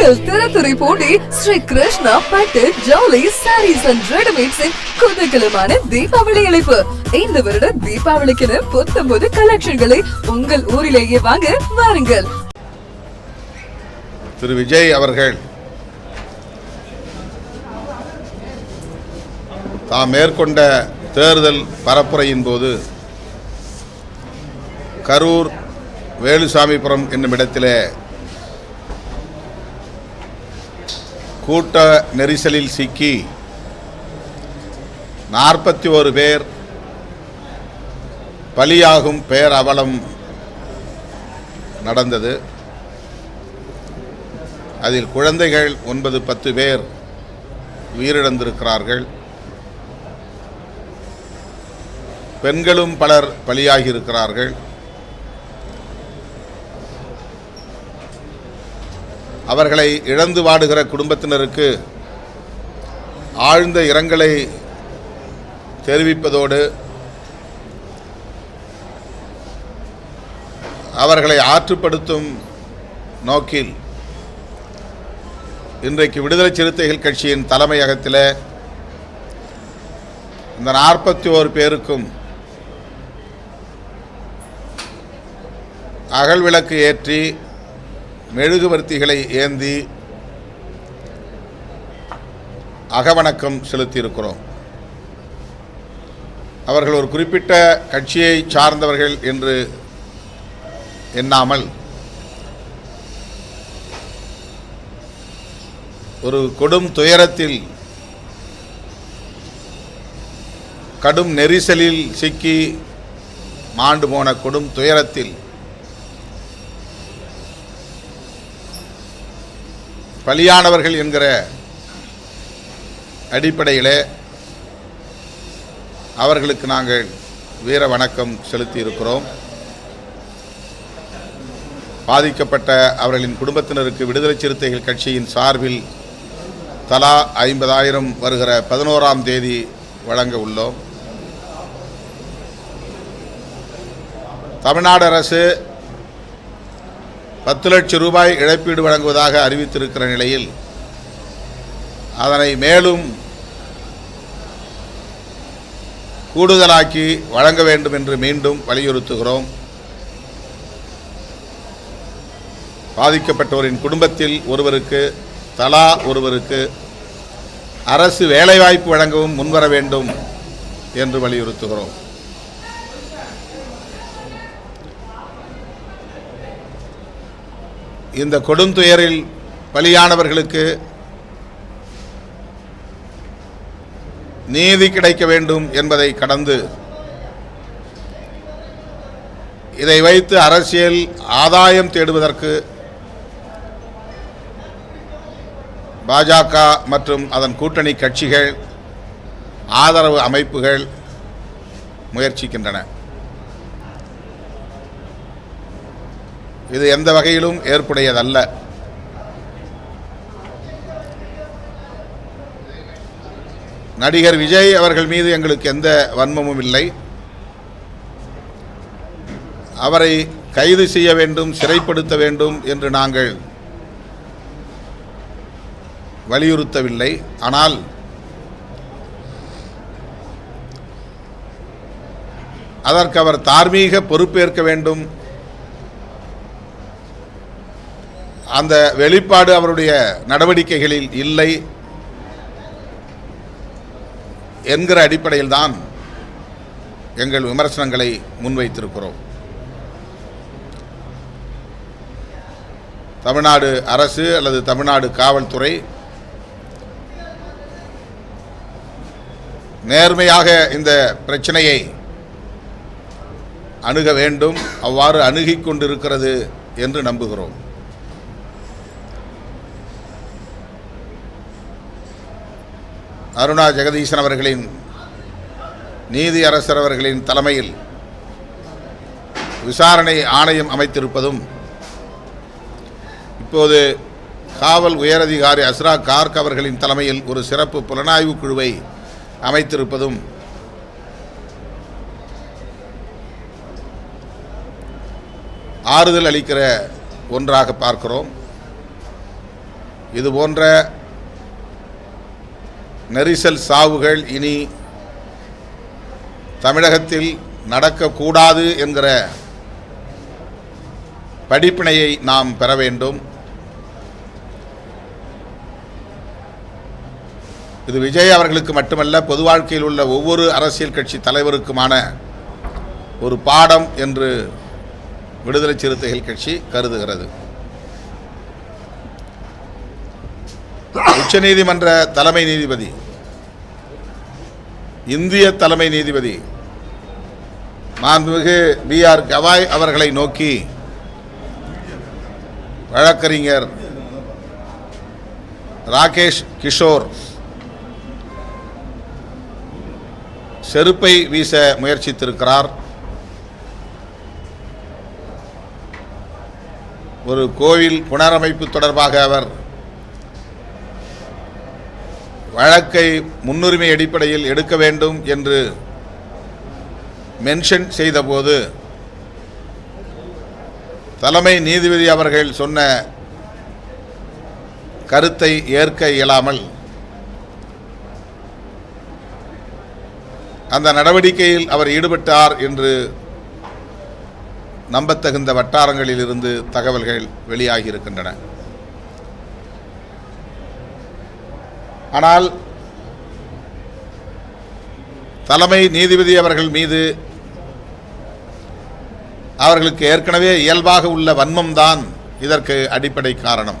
உங்கள் திறத்துறை போட்டி ஸ்ரீ கிருஷ்ணா பட்டு ஜவுளி சாரீஸ் அண்ட் ரெடிமேட்ஸின் குதகலமான தீபாவளி அழைப்பு இந்த வருட தீபாவளிக்கென புத்தம்போது கலெக்ஷன்களை உங்கள் ஊரிலேயே வாங்க வாருங்கள். திரு விஜய் அவர்கள் தாம் மேற்கொண்ட தேர்தல் பரப்புரையின் போது கரூர் வேலுசாமிபுரம் என்னும் இடத்திலே கூட்ட நெரிசலில் சிக்கி நாற்பத்தி ஒரு பேர் பலியாகும் பேரவலம் நடந்தது. அதில் குழந்தைகள் ஒன்பது பத்து பேர் உயிரிழந்திருக்கிறார்கள். பெண்களும் பலர் பலியாகியிருக்கிறார்கள் இருக்கிறார்கள் அவர்களை இழந்து வாடுகிற குடும்பத்தினருக்கு ஆழ்ந்த இரங்கலை தெரிவிப்பதோடு அவர்களை ஆற்றுப்படுத்தும் நோக்கில் இன்றைக்கு விடுதலை சிறுத்தைகள் கட்சியின் தலைமையகத்தில் இந்த நாற்பத்தி ஓரு பேருக்கும் அகல் விளக்கு ஏற்றி மெழுகுவர்த்திகளை ஏந்தி அகவணக்கம் செலுத்தியிருக்கிறோம். அவர்கள் ஒரு குறிப்பிட்ட கட்சியை சார்ந்தவர்கள் என்று எண்ணாமல் ஒரு கொடும் துயரத்தில் கடும் நெரிசலில் சிக்கி மாண்டு போன கொடும் துயரத்தில் பலியானவர்கள் என்கிற அடிப்படையில் அவர்களுக்கு நாங்கள் வீர வணக்கம் செலுத்தி இருக்கிறோம் பாதிக்கப்பட்ட அவர்களின் குடும்பத்தினருக்கு விடுதலை சிறுத்தைகள் கட்சியின் சார்பில் தலா ஐம்பதாயிரம் வருகிற பதினோராம் தேதி வழங்க உள்ளோம். தமிழ்நாடு அரசு பத்து லட்சம் ரூபாய் இழப்பீடு வழங்குவதாக அறிவித்திருக்கிற நிலையில் அதனை மேலும் கூடுதலாக்கி வழங்க வேண்டும் என்று மீண்டும் வலியுறுத்துகிறோம். பாதிக்கப்பட்டோரின் குடும்பத்தில் ஒருவருக்கு தலா ஒருவருக்கு அரசு வேலைவாய்ப்பு வழங்கவும் முன்வர வேண்டும் என்று வலியுறுத்துகிறோம். இந்த கொடுந்துயரில் பலியானவர்களுக்கு நீதி கிடைக்க வேண்டும் என்பதை கடந்து இதை வைத்து அரசியல் ஆதாயம் தேடுவதற்கு பாஜக மற்றும் அதன் கூட்டணி கட்சிகள் ஆதரவு அமைப்புகள் முயற்சிக்கின்றன. இது எந்த வகையிலும் ஏற்புடையதல்ல. நடிகர் விஜய் அவர்கள் மீது எங்களுக்கு எந்த வன்மமும் இல்லை. அவரை கைது செய்ய வேண்டும் சிறைப்படுத்த வேண்டும் என்று நாங்கள் வலியுறுத்தவில்லை. ஆனால் அதற்கு அவர் தார்மீக பொறுப்பேற்க வேண்டும் அந்த வெளிப்பாடு அவருடைய நடவடிக்கைகளில் இல்லை என்கிற அடிப்படையில் தான் எங்கள் விமர்சனங்களை முன்வைத்திருக்கிறோம். தமிழ்நாடு அரசு அல்லது தமிழ்நாடு காவல்துறை நேர்மையாக இந்த பிரச்சனையை அணுக வேண்டும் அவ்வாறு அணுகிக் கொண்டிருக்கிறது என்று நம்புகிறோம். அருணா ஜெகதீசன் அவர்களின் நீதி அரசர் அவர்களின் தலைமையில் விசாரணை ஆணையம் அமைத்திருப்பதும் இப்போது காவல் உயரதிகாரி அஸ்ரா கார்க் அவர்களின் தலைமையில் ஒரு சிறப்பு புலனாய்வு குழுவை அமைத்திருப்பதும் ஆறுதல் அளிக்கிற ஒன்றாக பார்க்கிறோம். இது போன்ற நெரிசல் சாவுகள் இனி தமிழகத்தில் நடக்கக்கூடாது என்கிற படிப்பினையை நாம் பெற வேண்டும். இது விஜய் அவர்களுக்கு மட்டுமல்ல பொது வாழ்க்கையில் உள்ள ஒவ்வொரு அரசியல் கட்சி தலைவருக்குமான ஒரு பாடம் என்று விடுதலை சிறுத்தைகள் கட்சி கருதுகிறது. உச்சநீதிமன்ற தலைமை நீதிபதி இந்திய தலைமை நீதிபதி மாண்புமிகு பி ஆர் கவாய் அவர்களை நோக்கி வழக்கறிஞர் ராகேஷ் கிஷோர் செருப்பை வீச முயற்சித்திருக்கிறார். ஒரு கோவில் புனரமைப்பு தொடர்பாக அவர் வழக்கை முன்னுரிமை அடிப்படையில் எடுக்க வேண்டும் என்று மென்ஷன் செய்தபோது தலைமை நீதிபதி அவர்கள் சொன்ன கருத்தை ஏற்க இயலாமல் அந்த நடவடிக்கையில் அவர் ஈடுபட்டார் என்று நம்பத்தகுந்த வட்டாரங்களில் இருந்து தகவல்கள் வெளியாகியிருக்கின்றன. ஆனால் தலைமை நீதிபதி அவர்கள் மீது அவர்களுக்கு ஏற்கனவே இயல்பாக உள்ள வன்மம்தான் இதற்கு அடிப்படை காரணம்.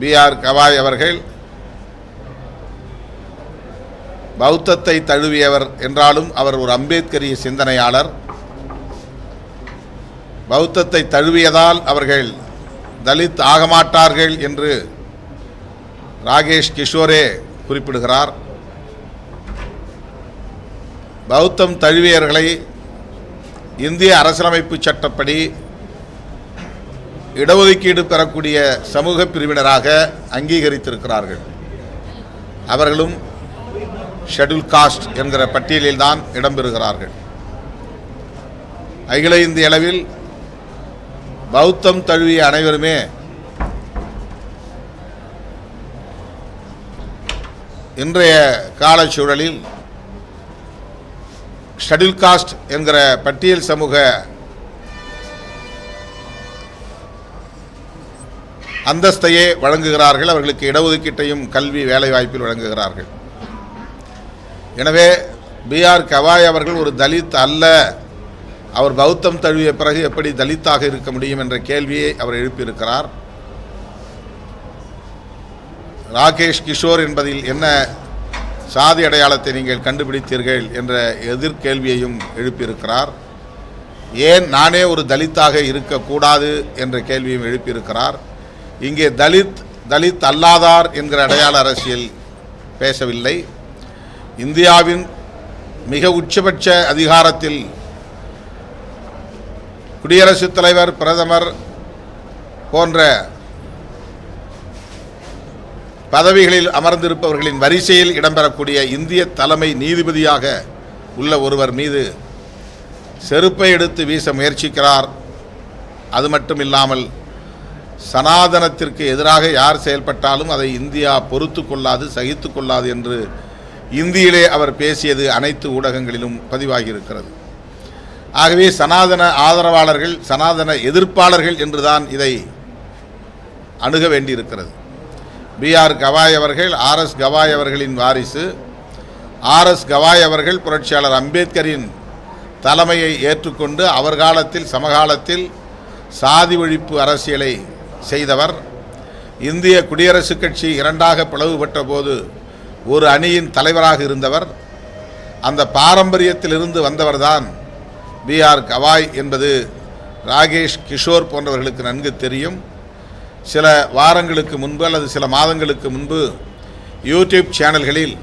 பி ஆர் கவாய் அவர்கள் பௌத்தத்தை தழுவியவர் என்றாலும் அவர் ஒரு அம்பேத்கரிய சிந்தனையாளர். பௌத்தத்தை தழுவியதால் அவர்கள் தலித் ஆகமாட்டார்கள் என்று ராகேஷ் கிஷோரே குறிப்பிடுகிறார். பௌத்தம் தழுவியர்களை இந்திய அரசியலமைப்பு சட்டப்படி இடஒதுக்கீடு பெறக்கூடிய சமூக பிரிவினராக அங்கீகரித்திருக்கிறார்கள். அவர்களும் ஷெட்யூல் காஸ்ட் என்கிற பட்டியலில் தான் இடம்பெறுகிறார்கள். அகில இந்திய அளவில் பௌத்தம் தழுவிய அனைவருமே இன்றைய காலச்சூழலில் ஷெட்யூல் காஸ்ட் என்கிற பட்டியல் சமூக அந்தஸ்தையே வழங்குகிறார்கள். அவர்களுக்கு இடஒதுக்கீட்டையும் கல்வி வேலைவாய்ப்பில் வழங்குகிறார்கள். எனவே பிஆர் கவாய் அவர்கள் ஒரு தலித் அல்ல. அவர் பௌத்தம் தழுவிய பிறகு எப்படி தலித்தாக இருக்க முடியும் என்ற கேள்வியை அவர் எழுப்பியிருக்கிறார். ராகேஷ் கிஷோர் என்பதில் என்ன சாதி அடையாளத்தை நீங்கள் கண்டுபிடித்தீர்கள் என்ற எதிர்கேள்வியையும் எழுப்பியிருக்கிறார். ஏன் நானே ஒரு தலித்தாக இருக்கக்கூடாது என்ற கேள்வியும் எழுப்பியிருக்கிறார். இங்கே தலித் தலித் அல்லாதார் என்கிற அடையாள அரசியல் பேசவில்லை. இந்தியாவின் மிக உச்சபட்ச அதிகாரத்தில் குடியரசுத் தலைவர் பிரதமர் போன்ற பதவிகளில் அமர்ந்திருப்பவர்களின் வரிசையில் இடம்பெறக்கூடிய இந்திய தலைமை நீதிபதியாக உள்ள ஒருவர் மீது செருப்பை எடுத்து வீச முயற்சிக்கிறார். அது மட்டும் இல்லாமல் சனாதனத்திற்கு எதிராக யார் செயல்பட்டாலும் அதை இந்தியா பொறுத்து கொள்ளாது சகித்து கொள்ளாது என்று இந்தியிலே அவர் பேசியது அனைத்து ஊடகங்களிலும் பதிவாகியிருக்கிறது. ஆகவே சனாதன ஆதரவாளர்கள் சனாதன எதிர்ப்பாளர்கள் என்றுதான் இதை அணுக வேண்டியிருக்கிறது. பிஆர் கவாய் அவர்கள் ஆர்எஸ் கவாய் அவர்களின் வாரிசு. ஆர்எஸ் கவாய் அவர்கள் புரட்சியாளர் அம்பேத்கரின் தலைமையை ஏற்றுக்கொண்டு அவர் காலத்தில் சமகாலத்தில் சாதி ஒழிப்பு அரசியலை செய்தவர். இந்திய குடியரசுக் கட்சி இரண்டாக பிளவுபட்ட போது ஒரு அணியின் தலைவராக இருந்தவர். அந்த பாரம்பரியத்திலிருந்து வந்தவர்தான் பிஆர் கவாய் என்பது ராகேஷ் கிஷோர் போன்றவர்களுக்கு நன்கு தெரியும். சில வாரங்களுக்கு முன்பு அல்லது சில மாதங்களுக்கு முன்பு யூடியூப் சேனல்களில்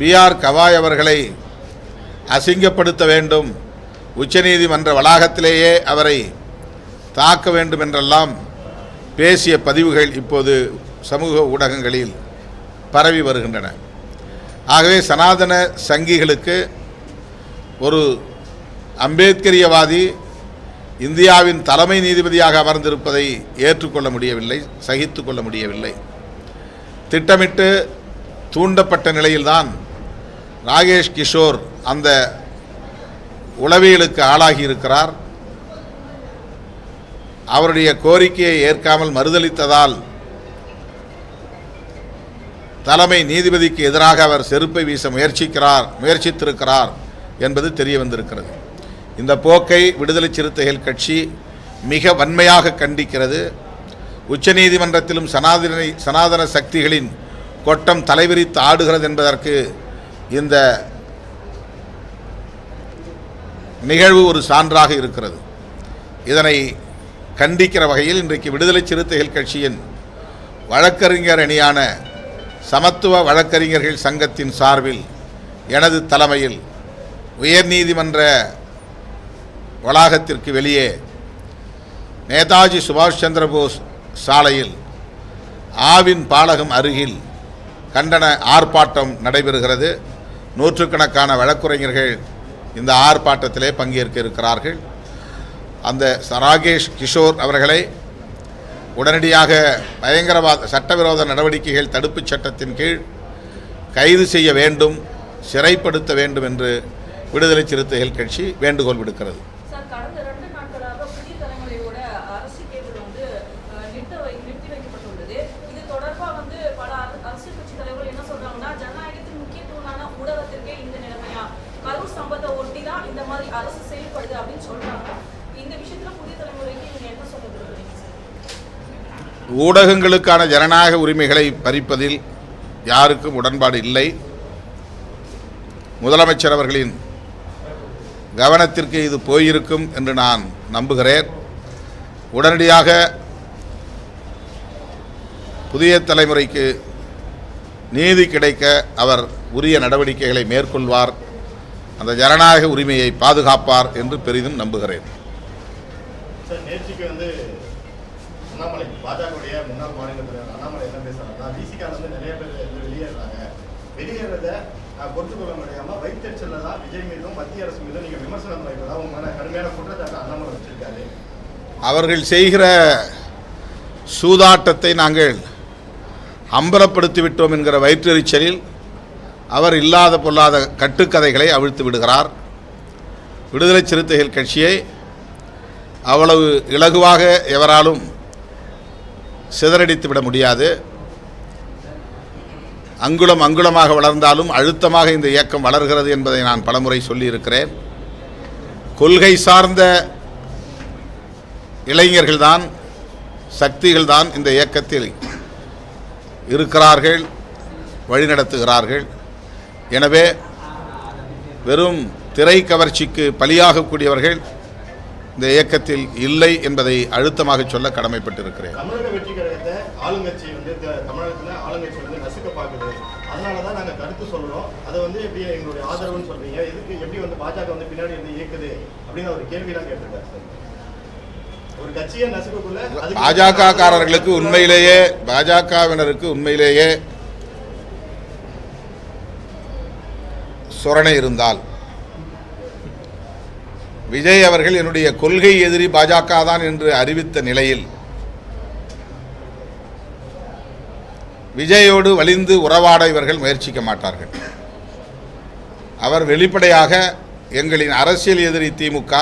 பிஆர் கவாய் அவர்களை அசிங்கப்படுத்த வேண்டும் உச்சநீதிமன்ற வளாகத்திலேயே அவரை தாக்க வேண்டும் என்றெல்லாம் பேசிய பதிவுகள் இப்போது சமூக ஊடகங்களில் பரவி வருகின்றன. ஆகவே சனாதன சங்கிகளுக்கு ஒரு அம்பேத்கரியவாதி இந்தியாவின் தலைமை நீதிபதியாக அமர்ந்திருப்பதை ஏற்றுக்கொள்ள முடியவில்லை சகித்து கொள்ள முடியவில்லை. திட்டமிட்டு தூண்டப்பட்ட நிலையில்தான் ராகேஷ் கிஷோர் அந்த உளவியலுக்கு ஆளாகி இருக்கிறார் அவருடைய கோரிக்கையை ஏற்காமல் மறுதளித்ததால் தலைமை நீதிபதிக்கு எதிராக அவர் செருப்பை வீச முயற்சிக்கிறார் முயற்சித்திருக்கிறார் என்பது தெரிய வந்திருக்கிறது இந்த போக்கை விடுதலை சிறுத்தைகள் கட்சி மிக வன்மையாக கண்டிக்கிறது. உச்சநீதிமன்றத்திலும் சனாதன சனாதன சக்திகளின் கொட்டம் தலைவிரித்து ஆடுகிறது என்பதற்கு இந்த நிகழ்வு ஒரு சான்றாக இருக்கிறது. இதனை கண்டிக்கிற வகையில் இன்றைக்கு விடுதலை சிறுத்தைகள் கட்சியின் வழக்கறிஞர் அணியான சமத்துவ வழக்கறிஞர்கள் சங்கத்தின் சார்பில் எனது தலைமையில் உயர்நீதிமன்ற வளாகத்திற்கு வெளியே நேதாஜி சுபாஷ் சந்திர போஸ் சாலையில் ஆவின் பாலகம் அருகில் கண்டன ஆர்ப்பாட்டம் நடைபெறுகிறது. நூற்றுக்கணக்கான வழக்குரைஞர்கள் இந்த ஆர்ப்பாட்டத்திலே பங்கேற்க இருக்கிறார்கள். அந்த ராகேஷ் கிஷோர் அவர்களை உடனடியாக பயங்கரவாத சட்டவிரோத நடவடிக்கைகள் தடுப்புச் சட்டத்தின் கீழ் கைது செய்ய வேண்டும் சிறைப்படுத்த வேண்டும் என்று விடுதலை சிறுத்தைகள் கட்சி வேண்டுகோள் விடுக்கிறது சார் கடந்த ரெண்டு நாட்களாக புதிய தலைமுறையோட அரசு கேபிள் வந்து அஹ், நிறுத்த வை நிறுத்தி வைக்கப்பட்டுள்ளது இது தொடர்பா வந்து பல அர- அரசியல் கட்சி தலைவர்கள் என்ன சொல்றாங்கன்னா ஜனநாயகத்தின் முக்கியத்துவமான ஊடகத்திற்கே இந்த நிலைமையா கரூர் சம்பத்தை ஒட்டி தான் இந்த மாதிரி அரசு செயல்படுது அப்படின்னு சொல்றாங்க இந்த விஷயத்துல புதிய தலைமுறைக்கு நீங்க என்ன சொல்ல விரும்புறீங்க சார் ஊடகங்களுக்கான ஜனநாயக உரிமைகளை பறிப்பதில் யாருக்கும் உடன்பாடு இல்லை. முதலமைச்சர் அவர்களின் கவனத்திற்கு இது போயிருக்கும் என்று நான் நம்புகிறேன். உடனடியாக புதிய தலைமுறைக்கு நீதி கிடைக்க அவர் உரிய நடவடிக்கைகளை மேற்கொள்வார். அந்த ஜனநாயக உரிமையை பாதுகாப்பார் என்று பெரிதும் நம்புகிறேன் சார் நேற்றுக்கு வந்து அண்ணாமலை பாஜகவுடைய முன்னாள் மாநில தலைவர் அண்ணாமலை என்ன பேசுறாங்கன்னா விசிகால வந்து நிறைய பேர் வந்து வெளியேறாங்க வெளியேறத அஹ், பொறுத்துக்கொள்ள முடியாம வைத்தறிச்சல்ல தான் விஜய் மீதும் மத்திய அரசு மீதும் நீங்க விமர்சனம் வைப்பதா உங்க மேல கடுமையான குற்றச்சாட்டு அண்ணாமலை வச்சிருக்காரு அவர்கள் செய்கிற சூதாட்டத்தை நாங்கள் அம்பலப்படுத்தி விட்டோம் என்கிற வயிற்றெரிச்சலில் அவர் இல்லாத பொல்லாத கட்டுக்கதைகளை அவிழ்த்து விடுகிறார். விடுதலை சிறுத்தைகள் கட்சியை அவ்வளவு இலகுவாக எவராலும் சிதறடித்து விட முடியாது. அங்குளம் அங்குலமாக வளர்ந்தாலும் அழுத்தமாக இந்த இயக்கம் வளர்கிறது என்பதை நான் பலமுறை சொல்லியிருக்கிறேன். கொள்கை சார்ந்த இளைஞர்கள்தான் சக்திகள்தான் இந்த இயக்கத்தில் இருக்கிறார்கள் வழிநடத்துகிறார்கள். எனவே வெறும் திரை கவர்ச்சிக்கு பலியாகக்கூடியவர்கள் இந்த இயக்கத்தில் இல்லை என்பதை அழுத்தமாக சொல்ல கடமைப்பட்டிருக்கிறேன். பாஜகக்காரர்களுக்கு உண்மையிலேயே பாஜகவினருக்கு உண்மையிலேயே சொரணை இருந்தால். விஜய் அவர்கள் என்னுடைய கொள்கை எதிரி பாஜக தான் என்று அறிவித்த நிலையில் விஜயோடு வலிந்து உறவாட இவர்கள் முயற்சிக்க மாட்டார்கள். அவர் வெளிப்படையாக எங்களின் அரசியல் எதிரி திமுக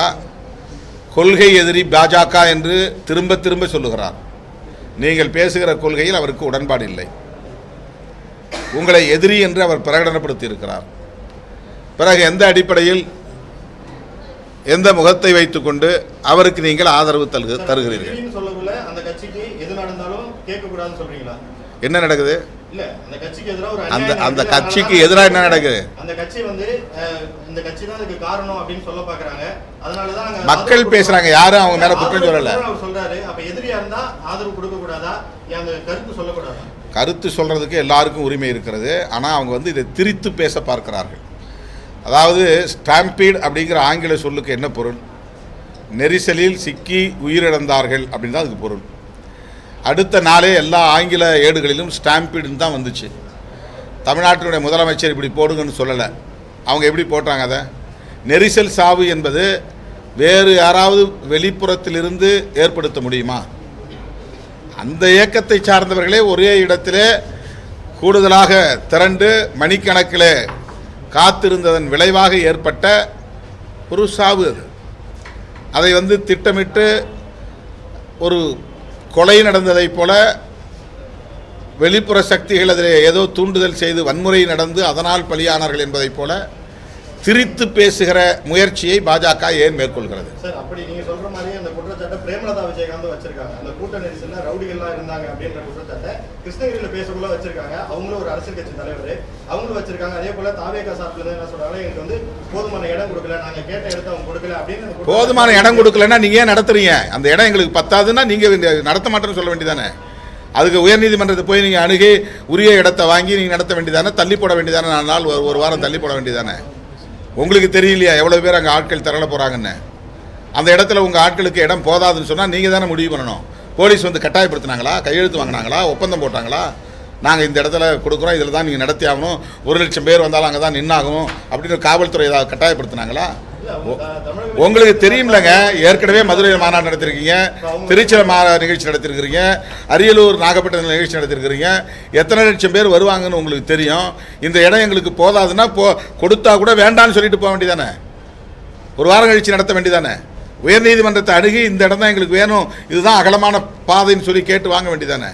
கொள்கை எதிரி பாஜக என்று திரும்ப திரும்ப சொல்லுகிறார். நீங்கள் பேசுகிற கொள்கையில் அவருக்கு உடன்பாடு இல்லை. உங்களை எதிரி என்று அவர் பிரகடனப்படுத்தி இருக்கிறார் பிறகு எந்த அடிப்படையில் எந்த முகத்தை வைத்துக்கொண்டு அவருக்கு நீங்கள் ஆதரவு தருகு தருகிறீர்கள்? என்ன நடக்குது? அந்த கட்சிக்கு எதிராக ஒரு அந்த. கட்சிக்கு எதிராக என்ன நடக்குது? அந்த கட்சி வந்து அஹ், இந்த கட்சி தான் அதுக்கு காரணம் அப்படின்னு சொல்ல பாக்குறாங்க. அதனாலதான் நாங்க மக்கள் பேசுறாங்க, யாரும் அவங்க மேல குற்றம் சொல்லல. கொடுக்கணும்னு அவர் சொல்றாரு. அப்ப எதிரியா இருந்தா ஆதரவு கொடுக்க கூடாதா? ஏன் அந்த கருத்து சொல்கிறதுக்கு எல்லாருக்கும் உரிமை இருக்கிறது. ஆனால் அவங்க வந்து இதை திரித்து பேச பார்க்கிறார்கள். அதாவது ஸ்டாம்பீட் அப்படிங்கிற ஆங்கில சொல்லுக்கு என்ன பொருள்? நெரிசலில் சிக்கி உயிரிழந்தார்கள் அப்படின்னு தான் அதுக்கு பொருள். அடுத்த நாளே எல்லா ஆங்கில ஏடுகளிலும் ஸ்டாம்பீடுன்னு தான் வந்துச்சு. தமிழ்நாட்டினுடைய முதலமைச்சர் இப்படி போடுங்கன்னு சொல்லலை. அவங்க எப்படி போட்டாங்க அதை? நெரிசல் சாவு என்பது வேறு யாராவது வெளிப்புறத்திலிருந்து ஏற்படுத்த முடியுமா? அந்த இயக்கத்தை சார்ந்தவர்களே ஒரே இடத்திலே கூடுதலாக திரண்டு மணிக்கணக்கில் காத்திருந்ததன் விளைவாக ஏற்பட்ட ஒரு சாவு அது. அதை வந்து திட்டமிட்டு ஒரு கொலை நடந்ததைப் போல வெளிப்புற சக்திகள் அதில் ஏதோ தூண்டுதல் செய்து வன்முறை நடந்து அதனால் பலியானார்கள் என்பதைப் போல திரித்து பேசுகிற முயற்சியை பாஜக ஏன் மேற்கொள்கிறது? சார் அப்படி நீங்க சொல்ற மாதிரி அந்த குற்றச்சாட்டை பிரேமலதா விஜயகாந்த் வச்சிருக்காங்க. அந்த கூட்ட நெரிசல்ல ரவுடிகள்லாம் இருந்தாங்க அப்படின்ற குற்றச்சாட்டை கிருஷ்ணகிரியில் பேசக்குள்ள வச்சிருக்காங்க. அவங்களும் ஒரு அரசியல் கட்சி தலைவர். அவங்களும் வச்சிருக்காங்க. அதே போல தாவேகா சார்பில் என்ன சொல்றாங்க எங்களுக்கு வந்து போதுமான இடம் கொடுக்கல நாங்க கேட்ட இடத்த அவங்க கொடுக்கல அப்படின்னு போதுமான இடம் கொடுக்கலன்னா நீங்க ஏன் நடத்துறீங்க? அந்த இடம் எங்களுக்கு பத்தாதுன்னா நீங்க நடத்த மாட்டேன்னு சொல்ல வேண்டியதானே? அதுக்கு உயர்நீதிமன்றத்தை போய் நீங்கள் அணுகி உரிய இடத்தை வாங்கி நீங்கள் நடத்த வேண்டியதானே? தள்ளி போட வேண்டியதானே? நாலு நாள் ஒரு வாரம் தள்ளி போட வேண்டியதானே? உங்களுக்கு தெரியலையா எவ்வளோ பேர் அங்கே ஆட்கள் திரள போகிறாங்கன்னு அந்த இடத்துல உங்கள் ஆட்களுக்கு இடம் போதாதுன்னு சொன்னால் நீங்கள் தானே முடிவு பண்ணணும். போலீஸ் வந்து கட்டாயப்படுத்தினாங்களா? கையெழுத்து வாங்கினாங்களா? ஒப்பந்தம் போட்டாங்களா? நாங்கள் இந்த இடத்துல கொடுக்குறோம் இதில் தான் நீங்கள் நடத்தி ஆகணும். ஒரு லட்சம் பேர் வந்தாலும் அங்கே தான் நின்னாகணும் அப்படின்னு காவல்துறை ஏதாவது கட்டாயப்படுத்தினாங்களா? உங்களுக்கு தெரியும்லங்க ஏற்கனவே மதுரையில் மாநாடு நடத்திருக்கீங்க திருச்சியில் மா நிகழ்ச்சி நடத்திருக்கிறீங்க அரியலூர் நாகப்பட்டினம் நிகழ்ச்சி நடத்திருக்கிறீங்க. எத்தனை லட்சம் பேர் வருவாங்கன்னு உங்களுக்கு தெரியும். இந்த இடம் எங்களுக்கு போதாதுன்னா போ கொடுத்தா கூட வேண்டான்னு சொல்லிட்டு போக வேண்டியதானே? ஒரு வாரம் கழிச்சு நடத்த வேண்டியதானே? உயர்நீதிமன்றத்தை அணுகி இந்த இடம் தான் எங்களுக்கு வேணும். இதுதான் அகலமான பாதைன்னு சொல்லி கேட்டு வாங்க வேண்டியதானே?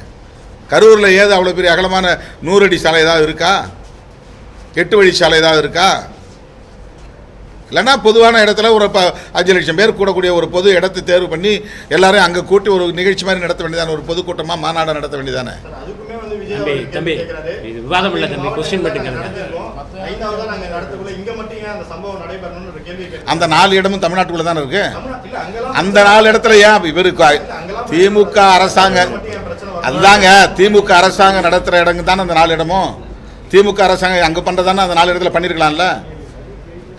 கரூரில் ஏது அவ்வளோ பெரிய அகலமான நூறு அடி சாலை ஏதாவது இருக்கா? எட்டு வழி சாலை ஏதாவது இருக்கா? இல்லைன்னா பொதுவான இடத்துல ஒரு ப அஞ்சு லட்சம் பேர் கூடக்கூடிய ஒரு பொது இடத்தை தேர்வு பண்ணி எல்லாரையும் அங்கே கூட்டி ஒரு நிகழ்ச்சி மாதிரி நடத்த வேண்டியதானே? ஒரு பொதுக்கூட்டமாக மாநாடு நடத்த வேண்டியதானே? தம்பி, தம்பி. இது விவாதம் இல்ல தம்பி, question மட்டும் கேளுங்க. அந்த சம்பவம் நடைபெறணும்னு ஒரு கேள்வி கேட்கிறாரு. அந்த நாலு இடமும் தமிழ்நாட்டுக்குள்ளே தானே இருக்கு அந்த நாலு இடத்துல ஏன் இவருக்கு திமுக அரசாங்கம்? அதுதாங்க திமுக அரசாங்கம் நடத்துகிற இடங்க தானே அந்த நாலு இடமும் திமுக அரசாங்கம் அங்கே பண்ணுறதானே அந்த நாலு இடத்துல பண்ணியிருக்கலாம்ல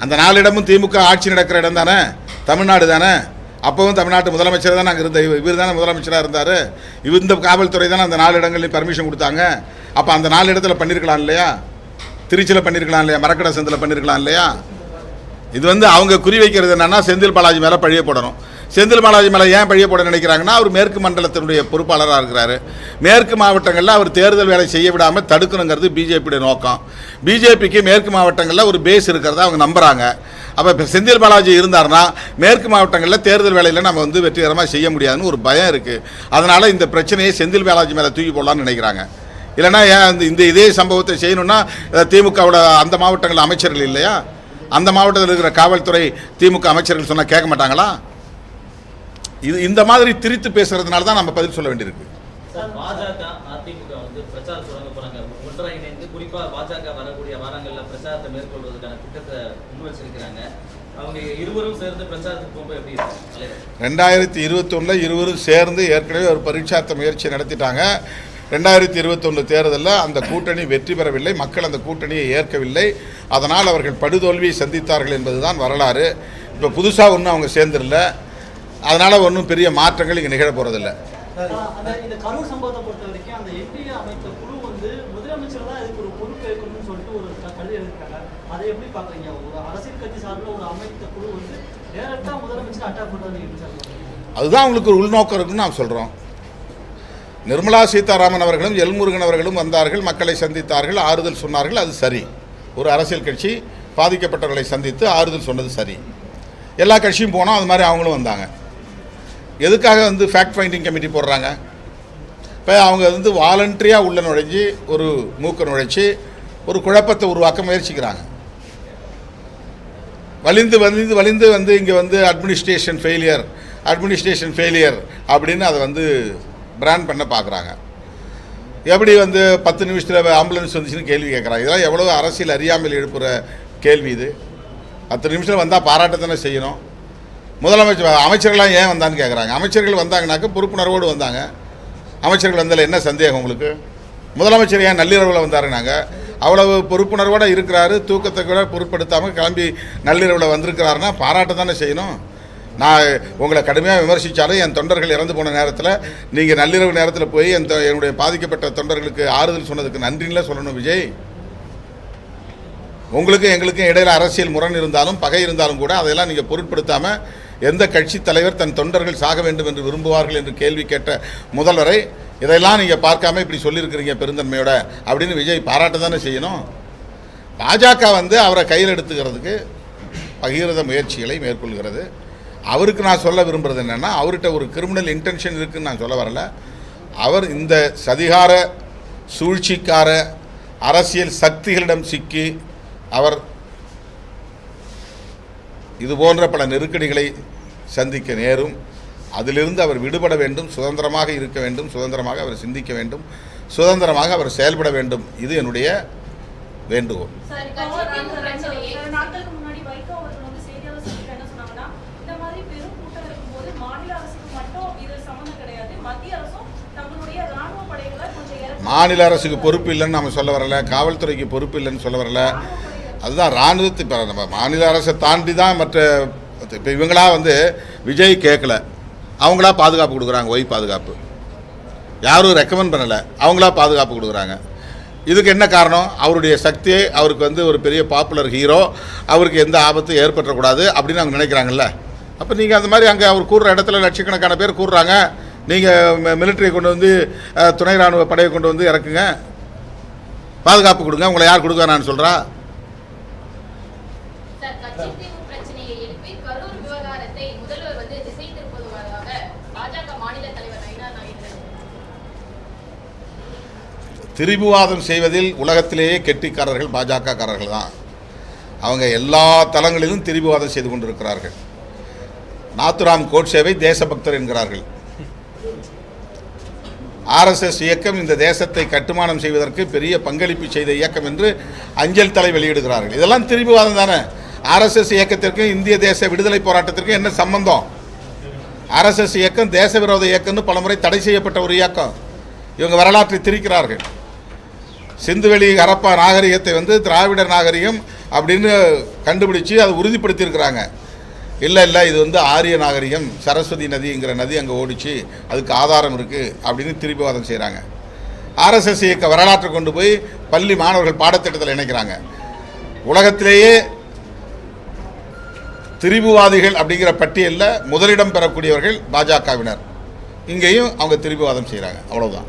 அந்த நாலு இடமும் திமுக ஆட்சி நடக்கிற இடம் தானே தமிழ்நாடு தானே அப்பவும் தமிழ்நாட்டு முதலமைச்சர் தான் நாங்கள் இருந்த இவர் தானே முதலமைச்சராக இருந்தார். இவர் இந்த காவல்துறை தானே அந்த நாலு இடங்கள்லையும் பர்மிஷன் கொடுத்தாங்க. அப்போ அந்த நாலு இடத்துல பண்ணியிருக்கலாம் இல்லையா? திருச்சியில் பண்ணியிருக்கலாம் இல்லையா? மரக்கடை செந்தில் பண்ணியிருக்கலாம் இல்லையா? இது வந்து அவங்க குறி வைக்கிறது என்னென்னா செந்தில் பாலாஜி மேலே பழிய போடணும் செந்தில் பாலாஜி மேலே ஏன் பழிய போட நினைக்கிறாங்கன்னா அவர் மேற்கு மண்டலத்தினுடைய பொறுப்பாளராக இருக்கிறாரு. மேற்கு மாவட்டங்களில் அவர் தேர்தல் வேலை செய்ய விடாமல் தடுக்கணுங்கிறது பிஜேபியுடைய நோக்கம். பிஜேபிக்கு மேற்கு மாவட்டங்களில் ஒரு பேஸ் இருக்கிறத அவங்க நம்புகிறாங்க அப்போ இப்போ செந்தில் பாலாஜி இருந்தார்னா மேற்கு மாவட்டங்களில் தேர்தல் வேலையில் நம்ம வந்து வெற்றிகரமாக செய்ய முடியாதுன்னு ஒரு பயம் இருக்குது அதனால் இந்த பிரச்சனையை செந்தில் பாலாஜி மேலே தூக்கி போடலான்னு நினைக்கிறாங்க. இல்லைன்னா ஏன் இந்த இந்த இதே சம்பவத்தை செய்யணும்னா திமுகவோட அந்த மாவட்டங்களில் அமைச்சர்கள் இல்லையா? அந்த மாவட்டத்தில் இருக்கிற காவல்துறை திமுக அமைச்சர்கள் சொன்னால் கேட்க மாட்டாங்களா? இது இந்த மாதிரி திரித்து பேசுறதுனால தான் நம்ம பதில் சொல்ல வேண்டியிருக்கு. முன் வச்சிருக்கிறாங்க அவங்க இருவரும் சேர்ந்து ரெண்டாயிரத்தி இருவரும் ஏற்கனவே ஒரு பரீட்சார்த்த முயற்சி நடத்திட்டாங்க. ரெண்டாயிரத்தி இருபத்தொன்று தேர்தலில் அந்த கூட்டணி வெற்றி பெறவில்லை. மக்கள் அந்த கூட்டணியை ஏற்கவில்லை. அதனால் அவர்கள் படுதோல்வியை சந்தித்தார்கள் என்பதுதான் வரலாறு. இப்போ புதுசாக ஒன்றும் அவங்க சேர்ந்துடல அதனால் ஒன்றும் பெரிய மாற்றங்கள் இங்கே நிகழ போகிறதில்ல அந்த இந்த கரூர் சம்பவத்தை பொறுத்த வரைக்கும் அந்த என்டிஏ அமைத்த குழு வந்து முதலமைச்சர் தான் இதுக்கு ஒரு பொறுப்பு ஏற்கணும்னு சொல்லிட்டு ஒரு க- கருதி இருக்காங்க அதை எப்படி பாக்குறீங்க ஒரு அரசியல் கட்சி சார்பில் ஒரு அமைத்த குழு வந்து டைரக்டா முதலமைச்சர் அட்டாக் பண்றது நீங்க எப்படி சார் பாக்குறீங்க? அதுதான் அவங்களுக்கு ஒரு உள்நோக்கம் இருக்குன்னு நாம் சொல்கிறோம் நிர்மலா சீதாராமன் அவர்களும் எல்முருகன் அவர்களும் வந்தார்கள் மக்களை சந்தித்தார்கள் ஆறுதல் சொன்னார்கள் அது சரி. ஒரு அரசியல் கட்சி பாதிக்கப்பட்டவர்களை சந்தித்து ஆறுதல் சொன்னது சரி. எல்லா கட்சியும் போனோம் அது மாதிரி அவங்களும் வந்தாங்க. எதுக்காக வந்து ஃபேக்ட் ஃபைண்டிங் கமிட்டி போடுறாங்க? இப்போ அவங்க வந்து வாலண்டரியாக உள்ள நுழைஞ்சி ஒரு மூக்க நுழைச்சி ஒரு குழப்பத்தை உருவாக்க முயற்சிக்கிறாங்க. வலிந்து வலிந்து வலிந்து வந்து இங்கே வந்து அட்மினிஸ்ட்ரேஷன் ஃபெயிலியர் அட்மினிஸ்ட்ரேஷன் ஃபெயிலியர் அப்படின்னு அதை வந்து பிராண்ட் பண்ண பார்க்குறாங்க எப்படி வந்து பத்து நிமிஷத்தில் ஆம்புலன்ஸ் வந்துச்சுன்னு கேள்வி கேட்குறாங்க இதெல்லாம் எவ்வளோ அரசியல் அறியாமல் எழுப்புகிற கேள்வி இது. பத்து நிமிஷத்தில் வந்தால் பாராட்டத்தானே செய்யணும். முதலமைச்சர் அமைச்சர்கள்லாம் ஏன் வந்தான்னு கேட்குறாங்க அமைச்சர்கள் வந்தாங்கனாக்க பொறுப்புணர்வோடு வந்தாங்க. அமைச்சர்கள் வந்ததில் என்ன சந்தேகம் உங்களுக்கு? முதலமைச்சர் ஏன் நள்ளிரவில் வந்தாருனாங்க? அவ்வளவு பொறுப்புணர்வோடு இருக்கிறாரு தூக்கத்தை கூட பொருட்படுத்தாமல் கிளம்பி நள்ளிரவில் வந்திருக்கிறாருன்னா பாராட்ட தானே செய்யணும். நான் உங்களை கடுமையாக விமர்சித்தாலும் என் தொண்டர்கள் இறந்து போன நேரத்தில் நீங்கள் நள்ளிரவு நேரத்தில் போய் என் தொ- என்னுடைய பாதிக்கப்பட்ட தொண்டர்களுக்கு ஆறுதல் சொன்னதுக்கு நன்றின்ல சொல்லணும் விஜய். உங்களுக்கும் எங்களுக்கும் இடையில் அரசியல் முரண் இருந்தாலும் பகை இருந்தாலும் கூட அதையெல்லாம் நீங்கள் பொருட்படுத்தாமல் எந்த கட்சி தலைவர் தன் தொண்டர்கள் சாக வேண்டும் என்று விரும்புவார்கள் என்று கேள்வி கேட்ட முதல்வரை இதெல்லாம் நீங்கள் பார்க்காம இப்படி சொல்லியிருக்கிறீங்க பெருந்தன்மையோட அப்படின்னு விஜய் பாராட்ட தானே செய்யணும். பாஜக வந்து அவரை கையில் எடுத்துக்கிறதுக்கு பகிரத முயற்சிகளை மேற்கொள்கிறது. அவருக்கு நான் சொல்ல விரும்புகிறது என்னென்னா அவர்கிட்ட ஒரு கிரிமினல் இன்டென்ஷன் இருக்குன்னு நான் சொல்ல வரல. அவர் இந்த சதிகார சூழ்ச்சிக்கார அரசியல் சக்திகளிடம் சிக்கி அவர் இது போன்ற பல நெருக்கடிகளை சந்திக்க நேரும். அதிலிருந்து அவர் விடுபட வேண்டும் சுதந்திரமாக இருக்க வேண்டும் சுதந்திரமாக அவர் சிந்திக்க வேண்டும் சுதந்திரமாக அவர் செயல்பட வேண்டும். இது என்னுடைய வேண்டுகோள். மாநில அரசுக்கு பொறுப்பு இல்லைன்னு நம்ம சொல்ல வரல காவல்துறைக்கு பொறுப்பு இல்லைன்னு சொல்ல வரல. அதுதான் இராணுவத்தை இப்போ நம்ம மாநில அரசை தாண்டி தான் மற்ற இப்போ இவங்களா வந்து விஜய் கேட்கல அவங்களா பாதுகாப்பு கொடுக்குறாங்க ஒய் பாதுகாப்பு. யாரும் ரெக்கமெண்ட் பண்ணலை. அவங்களா பாதுகாப்பு கொடுக்குறாங்க. இதுக்கு என்ன காரணம்? அவருடைய சக்தியை அவருக்கு வந்து ஒரு பெரிய பாப்புலர் ஹீரோ அவருக்கு எந்த ஆபத்தும் ஏற்பட்டக்கூடாது அப்படின்னு அவங்க நினைக்கிறாங்கல்ல. அப்போ நீங்கள் அந்த மாதிரி அங்கே அவர் கூடுற இடத்துல லட்சக்கணக்கான பேர் கூடுறாங்க நீங்கள் மிலிட்டரியை கொண்டு வந்து துணை ராணுவ படையை கொண்டு வந்து இறக்குங்க. பாதுகாப்பு கொடுங்க. உங்களை யார் கொடுக்க நான் சொல்கிறா சார் கட்சி தீர்வு பிரச்சனையை எழுப்பி கரூர் விவகாரத்தை முதல்வர் வந்து திசை திருப்புவதாக பாஜக மாநில தலைவர் நயினா நாகேந்திரன் திரிபுவாதம் செய்வதில் உலகத்திலேயே கெட்டிக்காரர்கள் பாஜகக்காரர்கள் தான். அவங்க எல்லா தளங்களிலும் திரிபுவாதம் செய்து கொண்டிருக்கிறார்கள். நாத்துராம் கோட்சேவை தேசபக்தர் என்கிறார்கள். ஆர்எஸ்எஸ் இயக்கம் இந்த தேசத்தை கட்டுமானம் செய்வதற்கு பெரிய பங்களிப்பு செய்த இயக்கம் என்று அஞ்சல் தலை வெளியிடுகிறார்கள். இதெல்லாம் திரிபுவாதம் தானே? ஆர்எஸ்எஸ் இயக்கத்திற்கும் இந்திய தேச விடுதலை போராட்டத்திற்கும் என்ன சம்பந்தம்? ஆர்எஸ்எஸ் இயக்கம் தேச விரோத இயக்கம்னு பலமுறை தடை செய்யப்பட்ட ஒரு இயக்கம். இவங்க வரலாற்றை திரிக்கிறார்கள். சிந்துவெளி ஹரப்பா நாகரிகத்தை வந்து திராவிடர் நாகரிகம் அப்படின்னு கண்டுபிடிச்சு அதை உறுதிப்படுத்தியிருக்கிறாங்க. இல்லை இல்லை இது வந்து ஆரிய நாகரிகம் சரஸ்வதி நதிங்கிற நதி அங்கே ஓடிச்சு அதுக்கு ஆதாரம் இருக்குது அப்படின்னு திருப்பிவாதம் செய்கிறாங்க ஆர்எஸ்எஸ் இயக்க வரலாற்றை கொண்டு போய் பள்ளி மாணவர்கள் பாடத்திட்டத்தில் இணைக்கிறாங்க. உலகத்திலேயே திரிபுவாதிகள் அப்படிங்கிற பட்டியலில் முதலிடம் பெறக்கூடியவர்கள் பாஜகவினர். இங்கேயும் அவங்க திரிபுவாதம் செய்கிறாங்க அவ்வளோதான்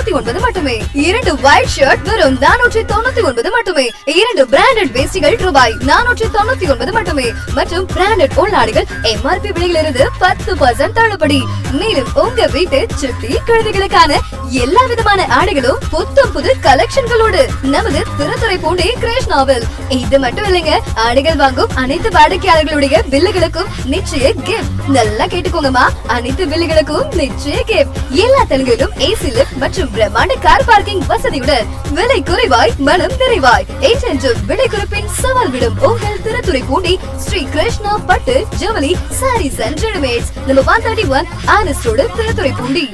தொண்ணூத்தி ஒன்பது மட்டுமே. இரண்டு ஒயிட் ஷர்ட் வெறும் நானூற்றி தொண்ணூத்தி ஒன்பது மட்டுமே. இரண்டு பிராண்டட் வேஸ்டிகள் ரூபாய் நானூற்றி தொண்ணூத்தி ஒன்பது மட்டுமே. மற்றும் பிராண்டட் உள்நாடுகள் எம்ஆர்பி விலையிலிருந்து பத்து பர்சன்ட் தள்ளுபடி. மேலும் உங்க வீட்டு சுட்டி குழந்தைகளுக்கான எல்லா விதமான ஆடைகளும் புத்தம் புது கலெக்ஷன்களோடு நமது திருத்துறை பூண்டி நாவல். இது மட்டும் இல்லைங்க ஆடைகள் வாங்கும் அனைத்து வாடிக்கையாளர்களுடைய பில்லுகளுக்கும் நிச்சய கிஃப்ட் நல்லா கேட்டுக்கோங்கம்மா. அனைத்து பில்லுகளுக்கும் நிச்சய கிஃப்ட் எல்லா தலங்களிலும் ஏசி லிப்ட் மற்றும் பிரம்மாண்ட கார் பார்க்கிங் வசதியுடன் விலை குறைவாய் மனம் நிறைவாய். ஏஜென்ட் விலை குறிப்பின் சவால் விடும் உங்கள் திருத்துறை பூண்டி ஸ்ரீ கிருஷ்ணா பட்டு ஜவுளி sarees and readymades number one thirty one honest road Thiruthuraipoondi.